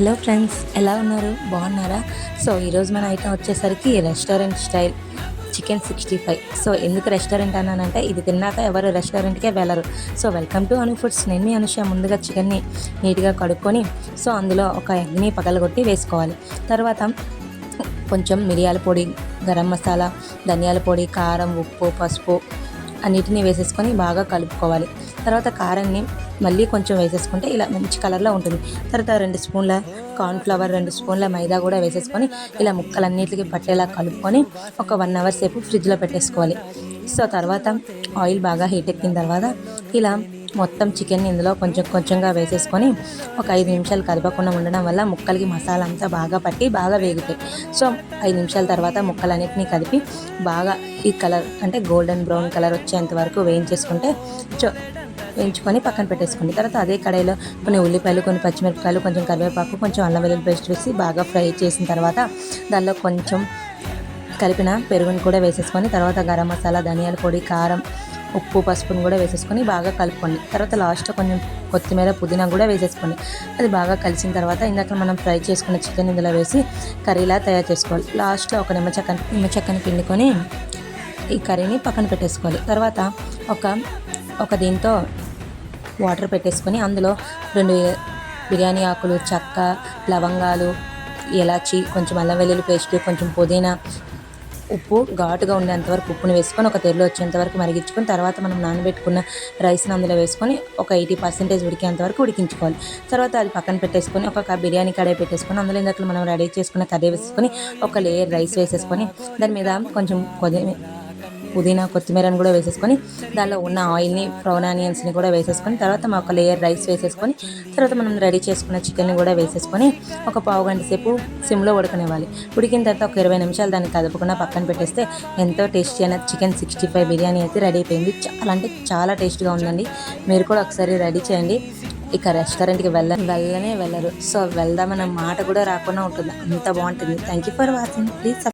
Hello friends ఎలా ఉన్నారు? బాగున్నారా? సో ఈరోజు మన ఐటమ్ వచ్చేసరికి restaurant style chicken sixty five. So ఎందుకు రెస్టారెంట్ అన్నానంటే ఇది తిన్నాక ఎవరు రెస్టారెంట్కే వెళ్ళరు. So welcome to Anu foods. నేను మీ అనుష ముందుగా చికెన్ని నీట్గా కడుక్కొని సో అందులో ఒక ఎగ్ని పగలగొట్టి వేసుకోవాలి. తర్వాత కొంచెం మిరియాల పొడి గరం మసాలా ధనియాల పొడి కారం ఉప్పు పసుపు అన్నిటిని వేసేసుకొని బాగా కలుపుకోవాలి. తర్వాత కారాన్ని మళ్ళీ కొంచెం వేసేసుకుంటే ఇలా మంచి కలర్లో ఉంటుంది. తర్వాత రెండు స్పూన్ల కార్న్ఫ్లవర్ రెండు స్పూన్ల మైదా కూడా వేసేసుకొని ఇలా ముక్కలన్నిటికి పట్టేలా కలుపుకొని ఒక వన్ అవర్ సేపు ఫ్రిడ్జ్లో పెట్టేసుకోవాలి. సో తర్వాత ఆయిల్ బాగా హీట్ ఎక్కిన తర్వాత ఇలా మొత్తం చికెన్ ఇందులో కొంచెం కొంచెంగా వేసేసుకొని ఒక ఐదు నిమిషాలు కదపకుండా ఉండడం వల్ల ముక్కలకి మసాలా అంతా బాగా పట్టి బాగా వేగుతాయి. సో ఐదు నిమిషాల తర్వాత ముక్కలన్నిటిని కదిపి బాగా ఈ కలర్ అంటే గోల్డెన్ బ్రౌన్ కలర్ వచ్చేంత వరకు వేయించేసుకుంటే చో వేయించుకొని పక్కన పెట్టేసుకోండి తర్వాత అదే కడాయిలో కొన్ని ఉల్లిపాయలు కొన్ని పచ్చిమిరపకాయలు కొంచెం కరివేపాకు కొంచెం అల్లం వెల్లుల్లి పేస్ట్ వేసి బాగా ఫ్రై చేసిన తర్వాత దానిలో కొంచెం కలిపిన పెరుగుని కూడా వేసేసుకొని తర్వాత గరం మసాలా ధనియాల పొడి కారం ఉప్పు పసుపుని కూడా వేసేసుకొని బాగా కలుపుకోండి. తర్వాత లాస్ట్లో కొంచెం కొత్తిమీర పుదీనా కూడా వేసేసుకోండి. అది బాగా కలిసిన తర్వాత ఇందాక మనం ఫ్రై చేసుకున్న చికెన్ ఇందులో వేసి కర్రీలా తయారు చేసుకోవాలి. లాస్ట్లో ఒక నిమ్మ నిమ్మచక్కని నిమ్మ చెక్కని పిండుకొని ఈ కర్రీని పక్కన పెట్టేసుకోవాలి. తర్వాత ఒక ఒక దీంతో వాటర్ పెట్టేసుకొని అందులో రెండు బిర్యానీ ఆకులు చెక్క లవంగాలు ఇలాచి కొంచెం అల్లం వెల్లుల్లి పేస్ట్ కొంచెం పుదీనా ఉప్పు ఘాటుగా ఉండేంతవరకు ఉప్పును వేసుకొని ఒక తెరలు వచ్చేంతవరకు మరిగించుకొని తర్వాత మనం నానబెట్టుకున్న రైస్ని అందులో వేసుకొని ఒక ఎయిటీ పర్సెంటేజ్ ఉడికేంతవరకు ఉడికించుకోవాలి. తర్వాత అది పక్కన పెట్టేసుకొని ఒక బిర్యానీ కడాయి పెట్టేసుకొని అందులో ఇందాక మనం రెడీ చేసుకున్న కర్రీ వేసుకొని ఒక లేయర్ రైస్ వేసేసుకొని దాని మీద కొంచెం కొద్ది పుదీనా కొత్తిమీరని కూడా వేసేసుకొని దానిలో ఉన్న ఆయిల్ని బ్రౌన్ ఆనియన్స్ని కూడా వేసేసుకొని తర్వాత మా ఒక లేయర్ రైస్ వేసేసుకొని తర్వాత మనం రెడీ చేసుకున్న చికెన్ని కూడా వేసేసుకొని ఒక పావు గంట సేపు సిమ్లో ఉడకనివ్వాలి. ఉడికిన తర్వాత ఒక ఇరవై నిమిషాలు దాన్ని కదపకుండా పక్కన పెట్టేస్తే ఎంతో టేస్టీ అయిన చికెన్ సిక్స్టీ ఫైవ్ బిర్యానీ అయితే రెడీ అయిపోయింది. చాలా అంటే చాలా టేస్ట్గా ఉందండి. మీరు కూడా ఒకసారి రెడీ చేయండి. ఇక రెస్టారెంట్కి వెళ్ళ వెళ్ళనే వెళ్ళరు. సో వెళ్దామన్న మాట కూడా రాకుండా ఉంటుంది. అంత బాగుంటుంది. Thank you for watching. Please